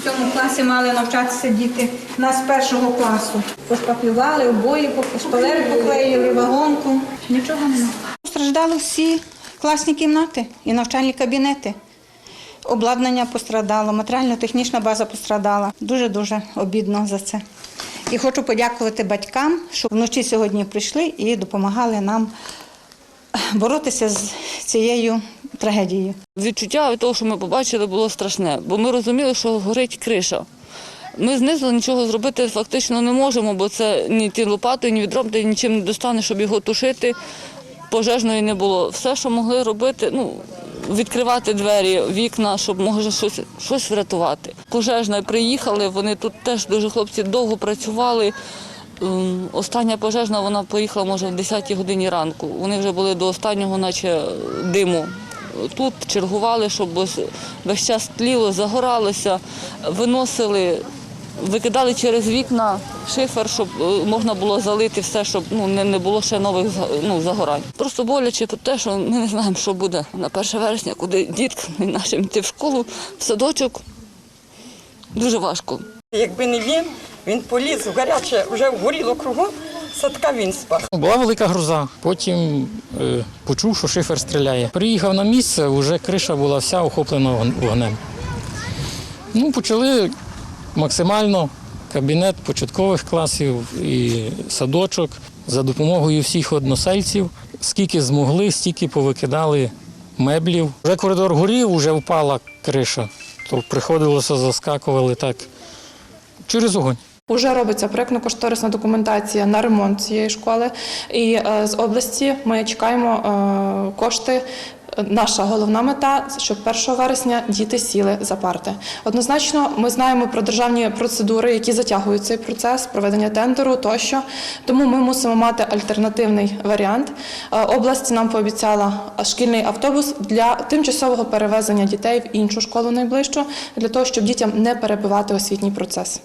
В цьому класі мали навчатися діти нас першого класу. Пошпаклювали, обої, шпалери поклеїли, вагонку. Нічого не Страждали всі класні кімнати і навчальні кабінети. Обладнання пострадало, матеріально-технічна база пострадала. Дуже-дуже обідно за це. І хочу подякувати батькам, що вночі сьогодні прийшли і допомагали нам боротися з цією трагедією. Відчуття від того, що ми побачили, було страшне, бо ми розуміли, що горить криша. Ми знизу нічого зробити фактично не можемо, бо це ні ті лопатою, ні відром, ти нічим не достане, щоб його тушити. Пожежної не було. Все, що могли робити, ну відкривати двері, вікна, щоб може щось, щось врятувати. Пожежна приїхали, вони тут теж дуже хлопці довго працювали. Ем, Остання пожежна вона поїхала, може, в 10-й годині ранку. Вони вже були до останнього, наче диму. Тут чергували, щоб весь час тліло, загоралося, виносили, викидали через вікна шифер, щоб е, можна було залити все, щоб ну, не, було ще нових ну, загорань. Просто боляче про те, що ми не знаємо, що буде на 1 вересня, куди діткам нашим йти в школу, в садочок. Дуже важко. Якби не він, він поліз в гаряче, вже горіло кругом, садка він спав. Була велика гроза. Потім е, почув, що шифер стріляє. Приїхав на місце, вже криша була вся охоплена вогн- вогнем. Ну, почали максимально кабінет початкових класів і садочок за допомогою всіх односельців. Скільки змогли, стільки повикидали меблів. Вже коридор горів, вже впала криша. То приходилося заскакували так через огонь. Уже робиться проєктно-кошторисна документація на ремонт цієї школи. І е, з області ми чекаємо е, кошти. Наша головна мета, щоб 1 вересня діти сіли за парти. Однозначно, ми знаємо про державні процедури, які затягують цей процес, проведення тендеру тощо. Тому ми мусимо мати альтернативний варіант. Е, Область нам пообіцяла шкільний автобус для тимчасового перевезення дітей в іншу школу найближчу, для того, щоб дітям не перебивати освітній процес.